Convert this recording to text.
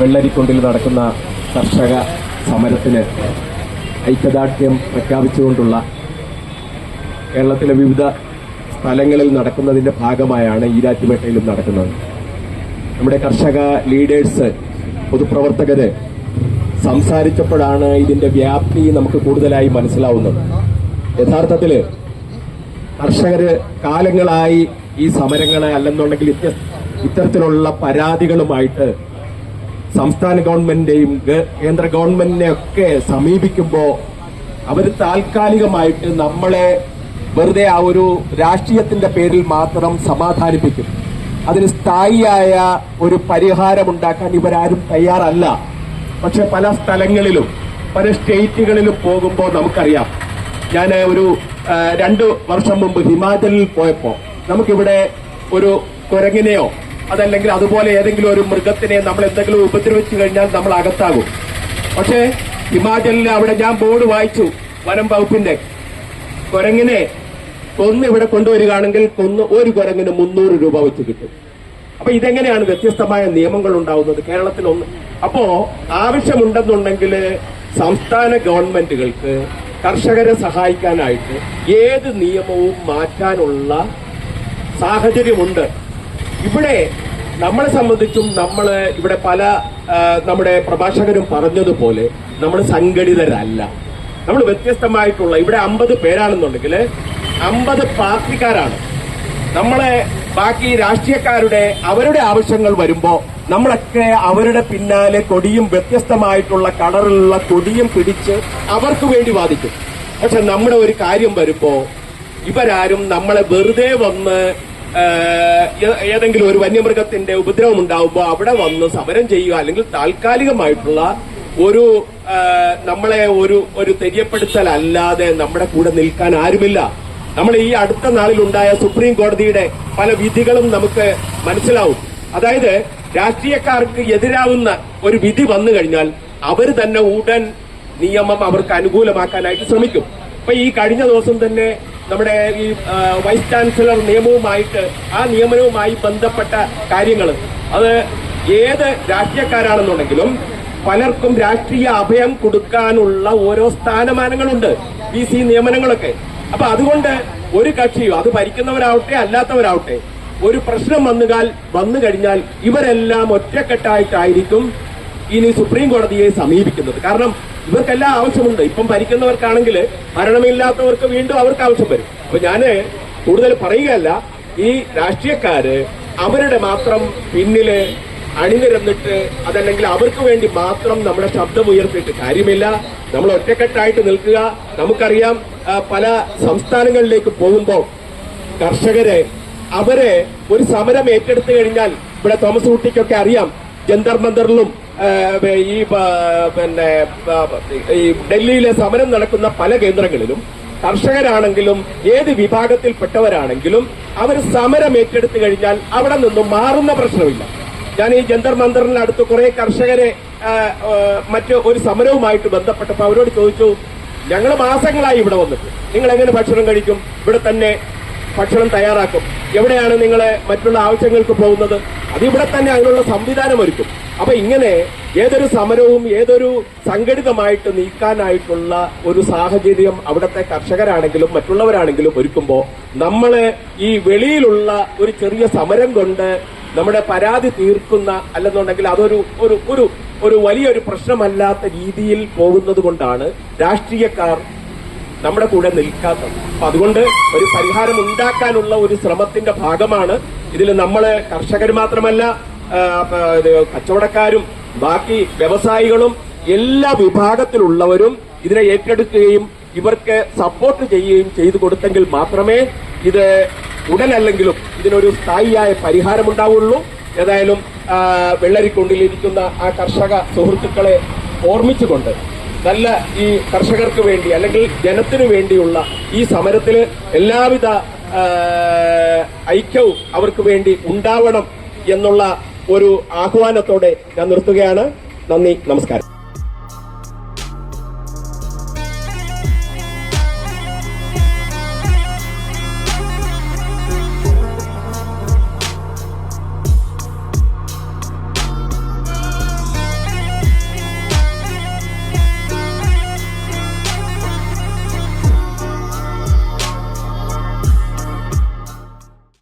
വെള്ളരിക്കുണ്ടിൽ നടക്കുന്ന കർഷക സമരത്തിന് ഐക്യദാർഢ്യം പ്രഖ്യാപിച്ചുകൊണ്ടുള്ള കേരളത്തിലെ വിവിധ സ്ഥലങ്ങളിൽ നടക്കുന്നതിന്റെ ഭാഗമായാണ് ഈരാറ്റുപേട്ടയിലും നടക്കുന്നത്. നമ്മുടെ കർഷക ലീഡേഴ്സ് പൊതുപ്രവർത്തകര് സംസാരിച്ചപ്പോഴാണ് ഇതിന്റെ വ്യാപ്തി നമുക്ക് കൂടുതലായി മനസ്സിലാവുന്നത്. യഥാർത്ഥത്തിൽ കർഷകര് കാലങ്ങളായി ഈ സമരങ്ങളെ അല്ലെന്നുണ്ടെങ്കിൽ ഇത്തരത്തിലുള്ള പരാതികളുമായിട്ട് സംസ്ഥാന ഗവൺമെന്റിന്റെയും കേന്ദ്ര ഗവൺമെന്റിനെ ഒക്കെ സമീപിക്കുമ്പോ അവർ താൽക്കാലികമായിട്ട് നമ്മളെ വെറുതെ ആ ഒരു രാഷ്ട്രീയത്തിന്റെ പേരിൽ മാത്രം സമാധാനിപ്പിക്കും. അതിന് സ്ഥായിയായ ഒരു പരിഹാരം ഉണ്ടാക്കാൻ ഇവരാരും തയ്യാറല്ല. പക്ഷെ പല സ്ഥലങ്ങളിലും പല സ്റ്റേറ്റുകളിലും പോകുമ്പോൾ നമുക്കറിയാം. ഞാൻ ഒരു രണ്ടു വർഷം മുമ്പ് ഹിമാചലിൽ പോയപ്പോ നമുക്കിവിടെ ഒരു കുരങ്ങിനെയോ അതല്ലെങ്കിൽ അതുപോലെ ഏതെങ്കിലും ഒരു മൃഗത്തിനെ നമ്മൾ എന്തെങ്കിലും ഉപദ്രവിച്ചു കഴിഞ്ഞാൽ നമ്മൾ അകത്താകും. പക്ഷേ ഹിമാചലിൽ അവിടെ ഞാൻ ബോർഡ് വായിച്ചു വനം വകുപ്പിന്റെ. കുരങ്ങിനെ കൊന്ന് ഇവിടെ കൊണ്ടുവരികയാണെങ്കിൽ കൊന്ന് ഒരു കുരങ്ങിന് മുന്നൂറ് രൂപ വെച്ച് കിട്ടും. അപ്പൊ ഇതെങ്ങനെയാണ് വ്യത്യസ്തമായ നിയമങ്ങൾ ഉണ്ടാവുന്നത് കേരളത്തിൽ ഒന്ന്? അപ്പോ ആവശ്യമുണ്ടെന്നുണ്ടെങ്കിൽ സംസ്ഥാന ഗവൺമെന്റുകൾക്ക് കർഷകരെ സഹായിക്കാനായിട്ട് ഏത് നിയമവും മാറ്റാനുള്ള സാഹചര്യമുണ്ട്. ഇവിടെ നമ്മളെ സംബന്ധിച്ചും നമ്മൾ ഇവിടെ പല നമ്മുടെ പ്രഭാഷകരും പറഞ്ഞതുപോലെ നമ്മൾ സംഘടിതരല്ല. നമ്മൾ വ്യത്യസ്തമായിട്ടുള്ള ഇവിടെ അമ്പത് പേരാണെന്നുണ്ടെങ്കിൽ അമ്പത് പാർട്ടിക്കാരാണ്. നമ്മളെ ബാക്കി രാഷ്ട്രീയക്കാരുടെ അവരുടെ ആവശ്യങ്ങൾ വരുമ്പോൾ നമ്മളൊക്കെ അവരുടെ പിന്നാലെ കൊടിയും വ്യത്യസ്തമായിട്ടുള്ള കളറിലുള്ള കൊടിയും പിടിച്ച് അവർക്ക് വേണ്ടി വാദിക്കും. പക്ഷെ നമ്മുടെ ഒരു കാര്യം വരുമ്പോൾ ഇവരാരും നമ്മളെ വെറുതെ വന്ന് ഏതെങ്കിലും ഒരു വന്യമൃഗത്തിന്റെ ഉപദ്രവം ഉണ്ടാവുമ്പോൾ അവിടെ വന്ന് സമരം ചെയ്യുക അല്ലെങ്കിൽ താൽക്കാലികമായിട്ടുള്ള ഒരു നമ്മളെ ഒരു ഒരു തെര്യപ്പെടുത്തലല്ലാതെ നമ്മുടെ കൂടെ നിൽക്കാൻ ആരുമില്ല. നമ്മൾ ഈ അടുത്ത നാളിൽ ഉണ്ടായ സുപ്രീം കോടതിയുടെ പല വിധികളും നമുക്ക് മനസ്സിലാവും. അതായത് രാഷ്ട്രീയക്കാർക്ക് എതിരാവുന്ന ഒരു വിധി വന്നു കഴിഞ്ഞാൽ അവർ തന്നെ ഉടൻ നിയമം അവർക്ക് അനുകൂലമാക്കാനായിട്ട് ശ്രമിക്കും. അപ്പൊ ഈ കഴിഞ്ഞ ദിവസം തന്നെ നമ്മുടെ ഈ വൈസ് ചാൻസലർ നിയമവുമായിട്ട് ആ നിയമനവുമായി ബന്ധപ്പെട്ട കാര്യങ്ങൾ. അത് ഏത് രാഷ്ട്രീയക്കാരാണെന്നുണ്ടെങ്കിലും പലർക്കും രാഷ്ട്രീയ അഭയം കൊടുക്കാനുള്ള ഓരോ സ്ഥാനമാനങ്ങളുണ്ട് ബി സി നിയമനങ്ങളൊക്കെ. അപ്പൊ അതുകൊണ്ട് ഒരു കക്ഷിയോ അത് ഭരിക്കുന്നവരാവട്ടെ അല്ലാത്തവരാവട്ടെ ഒരു പ്രശ്നം വന്നുകാൽ വന്നു കഴിഞ്ഞാൽ ഇവരെല്ലാം ഒറ്റക്കെട്ടായിട്ടായിരിക്കും ഇനി സുപ്രീം കോടതിയെ സമീപിക്കുന്നത്. കാരണം ഇവർക്കെല്ലാം ആവശ്യമുണ്ട്. ഇപ്പം ഭരിക്കുന്നവർക്കാണെങ്കിൽ ഭരണമില്ലാത്തവർക്ക് വീണ്ടും അവർക്ക് ആവശ്യം വരും. അപ്പൊ ഞാൻ കൂടുതൽ പറയുകയല്ല ഈ രാഷ്ട്രീയക്കാര് അവരുടെ മാത്രം പിന്നിൽ അണിനിരന്നിട്ട് അതല്ലെങ്കിൽ അവർക്ക് വേണ്ടി മാത്രം നമ്മുടെ ശബ്ദം ഉയർത്തിയിട്ട് കാര്യമില്ല. നമ്മൾ ഒറ്റക്കെട്ടായിട്ട് നിൽക്കുക. നമുക്കറിയാം പല സംസ്ഥാനങ്ങളിലേക്ക് പോകുമ്പോൾ കർഷകരെ അവരെ ഒരു സമരം ഏറ്റെടുത്തു കഴിഞ്ഞാൽ ഇവിടെ തോമസ് കുട്ടിക്കൊക്കെ അറിയാം ജന്തർ മന്ദറിലും ഈ പിന്നെ ഈ ഡൽഹിയിലെ സമരം നടക്കുന്ന പല കേന്ദ്രങ്ങളിലും കർഷകരാണെങ്കിലും ഏത് വിഭാഗത്തിൽപ്പെട്ടവരാണെങ്കിലും അവർ സമരം ഏറ്റെടുത്തു കഴിഞ്ഞാൽ അവിടെ നിന്നും മാറുന്ന പ്രശ്നമില്ല. ഞാൻ ഈ ജന്തർ മന്ദറിനടുത്ത് കുറെ കർഷകരെ മറ്റ് ഒരു സമരവുമായിട്ട് ബന്ധപ്പെട്ടപ്പോൾ അവരോട് ചോദിച്ചു ഞങ്ങൾ മാസങ്ങളായി ഇവിടെ വന്നിട്ട് നിങ്ങൾ എങ്ങനെ ഭക്ഷണം കഴിക്കും? ഇവിടെ തന്നെ ഭക്ഷണം തയ്യാറാക്കും. എവിടെയാണ് നിങ്ങൾ മറ്റുള്ള ആവശ്യങ്ങൾക്ക് പോകുന്നത്? അതിവിടെ തന്നെ അതിനുള്ള സംവിധാനം ഒരുക്കും. അപ്പൊ ഇങ്ങനെ ഏതൊരു സമരവും ഏതൊരു സംഘടിതമായിട്ട് നീക്കാനായിട്ടുള്ള ഒരു സാഹചര്യം അവിടുത്തെ കർഷകരാണെങ്കിലും മറ്റുള്ളവരാണെങ്കിലും ഒരുക്കുമ്പോൾ നമ്മൾ ഈ വെളിയിലുള്ള ഒരു ചെറിയ സമരം കൊണ്ട് നമ്മുടെ പരാതി തീർക്കുന്ന അല്ലെന്നുണ്ടെങ്കിൽ അതൊരു ഒരു ഒരു ഒരു വലിയൊരു പ്രശ്നമല്ലാത്ത രീതിയിൽ പോകുന്നത് കൊണ്ടാണ് രാഷ്ട്രീയക്കാർ നമ്മുടെ കൂടെ നിൽക്കാത്തത്. അപ്പൊ അതുകൊണ്ട് ഒരു പരിഹാരം ഉണ്ടാക്കാനുള്ള ഒരു ശ്രമത്തിന്റെ ഭാഗമാണ് ഇതിൽ നമ്മൾ കർഷകർ മാത്രമല്ല കച്ചവടക്കാരും ബാക്കി വ്യവസായികളും എല്ലാ വിഭാഗത്തിലുള്ളവരും ഇതിനെ ഏറ്റെടുക്കുകയും ഇവർക്ക് സപ്പോർട്ട് ചെയ്യുകയും ചെയ്തു കൊടുത്തെങ്കിൽ മാത്രമേ ഇത് ഉടനല്ലെങ്കിലും ഇതിനൊരു സ്ഥായിയായ പരിഹാരമുണ്ടാവുള്ളൂ ഏതായാലും വെള്ളരിക്കൊണ്ടിലിരിക്കുന്ന ആ കർഷക സുഹൃത്തുക്കളെ ഓർമ്മിച്ചുകൊണ്ട് നല്ല ഈ കർഷകർക്ക് വേണ്ടി അല്ലെങ്കിൽ ജനത്തിനു വേണ്ടിയുള്ള ഈ സമരത്തിൽ എല്ലാവിധ ഐക്യവും അവർക്ക് വേണ്ടി ഉണ്ടാവണം എന്നുള്ള ഒരു ആഹ്വാനത്തോടെ ഞാൻ നിർത്തുകയാണ്. നന്ദി നമസ്കാരം.